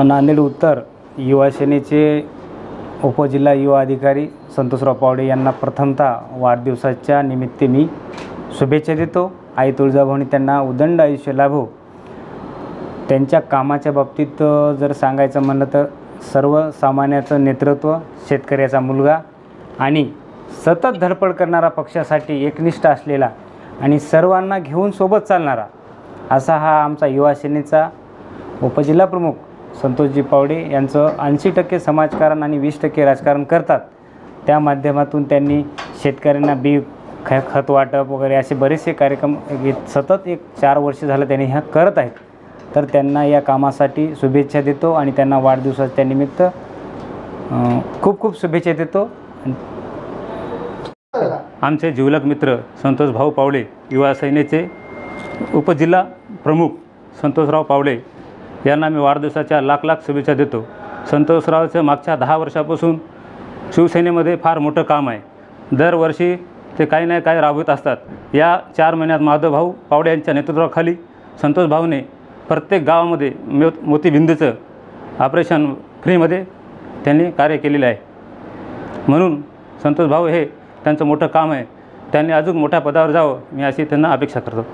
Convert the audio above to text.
नांदेड उत्तर युवा सेनेचे उपजिल्हा युवा अधिकारी संतोषराव पावडे यांना प्रथमतः वाढदिवसाच्या निमित्त मी शुभेच्छा देतो. आई तुळजाभवानी त्यांना उदंड आयुष्य लाभो. त्यांच्या कामाच्या बाबतीत जर सांगायचं म्हणलं तर सर्वसामान्याचं नेतृत्व शेतकऱ्याचा मुलगा आणि सतत धडपड करणारा पक्षासाठी एकनिष्ठ असलेला आणि सर्वांना घेऊन सोबत चालणारा असा हा आमचा युवा सेनेचा उपजिल्हा प्रमुख संतोषजी पावडे यांचं ऐंशी टक्के समाजकारण आणि वीस टक्के राजकारण करतात. त्या माध्यमातून त्यांनी शेतकऱ्यांना बी ख खत वाटप वगैरे असे बरेचसे कार्यक्रम सतत एक चार वर्ष झालं त्यांनी ह्या करत आहेत. तर त्यांना या कामासाठी शुभेच्छा देतो आणि त्यांना वाढदिवसाच्या निमित्त खूप खूप शुभेच्छा देतो. आमचे जिवलग मित्र संतोष भाऊ पावले युवा सेनेचे उपजिल्हा प्रमुख संतोषराव पावले यांना मी वाढदिवसाच्या लाख लाख शुभेच्छा देतो. संतोषरावचं मागच्या दहा वर्षापासून शिवसेनेमध्ये फार मोठं काम आहे. दरवर्षी ते काही नाही काही राबवत असतात. या चार महिन्यात माधवभाऊ पावडे यांच्या नेतृत्वाखाली संतोष भाऊने प्रत्येक गावामध्ये मो मोतीबिंदूचं ऑपरेशन फ्रीमध्ये त्यांनी कार्य केलेलं आहे. म्हणून संतोष भाऊ हे त्यांचं मोठं काम आहे. त्यांनी अजून मोठ्या पदावर जावं मी अशी त्यांना अपेक्षा करतो.